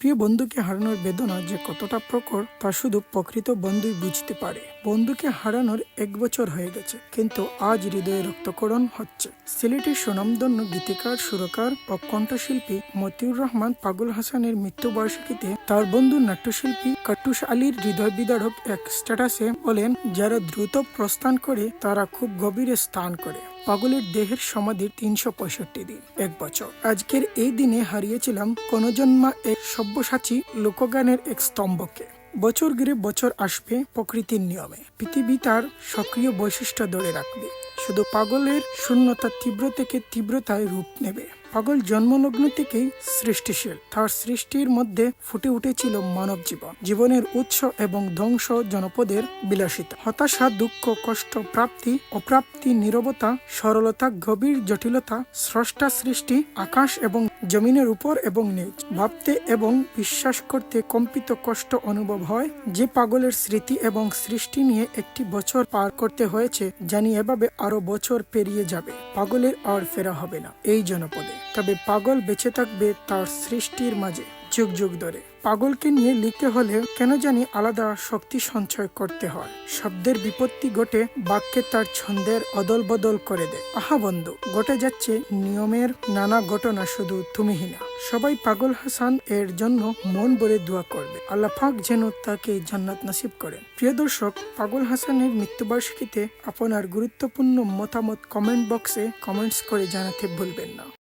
প্রিয় বন্ধুকে হারানোর বেদনা যে কতটা প্রকর তা শুধু প্রকৃত বন্ধুই বুঝতে পারে। বন্ধুকে হারানোর এক বছর হয়ে গেছে, কিন্তু আজ হৃদয়ে রক্তকরণ হচ্ছে। সিলেটের সুনামধন্য গীতিকার, সুরকার ও কণ্ঠশিল্পী মতিউর রহমান পাগল হাসানের মৃত্যুবার্ষিকীতে তার বন্ধু নাট্যশিল্পী কাট্টুস আলীর হৃদয় বিদারক এক স্ট্যাটাসে বলেন, যারা দ্রুত প্রস্থান করে, তারা খুব গভীরে স্থান করে। পাগলের দেহের সমাধির তিনশো পঁয়ষট্টি দিন, এক বছর। আজকের এই দিনে হারিয়েছিলাম কোনজন্মা এক সব্যসাচী লোকগানের এক স্তম্ভকে। বছর ঘিরে বছর আসবে প্রকৃতির নিয়মে। পৃথিবী তার সক্রিয় বৈশিষ্ট্য ধরে রাখবে। শুধু পাগলের শূন্যতা তীব্র থেকে তীব্রতায় রূপ নেবে। পাগল জন্মলগ্ন থেকেই সৃষ্টিশীল। তার সৃষ্টির মধ্যে ফুটে উঠেছিল মানব জীবন জীবনের উৎস এবং ধ্বংস জনপদের বিলাসিতা। হতাশা, দুঃখ, কষ্ট, প্রাপ্তি, অপ্রাপ্তি, নীরবতা, সরলতা, গভীর জটিলতা, স্রষ্টা সৃষ্টি, আকাশ এবং জমিনের উপর এবং নিচ। ভাবতে এবং বিশ্বাস করতে কম্পিত কষ্ট অনুভব হয়। যে পাগলের স্মৃতি এবং সৃষ্টি নিয়ে একটি বছর পার করতে হয়েছে, জানি এভাবে আরও বছর পেরিয়ে যাবে। পাগলের আর ফেরা হবে না। এই জনপদে। তবে পাগল বেঁচে থাকবে তার সৃষ্টির মাঝে যুগ যুগ ধরে। পাগলকে নিয়ে লিখতে হলে কেন জানি আলাদা শক্তি সঞ্চয় করতে হয়। শব্দের বিপত্তি ঘটে বাক্যে তার ছন্দের অদল বদল করে দেয়। আহা বন্ধু, ঘটে যাচ্ছে নিয়মের নানা ঘটনা শুধু তুমিই না। সবাই পাগল হাসান এর জন্য মন ভরে দোয়া করবে। আল্লাহ পাক যেন তাকে জান্নাত নাসিব করেন। প্রিয় দর্শক, পাগল হাসানের মৃত্যুবার্ষিকীতে আপনার গুরুত্বপূর্ণ মতামত কমেন্ট বক্সে কমেন্টস করে জানাতে ভুলবেন না।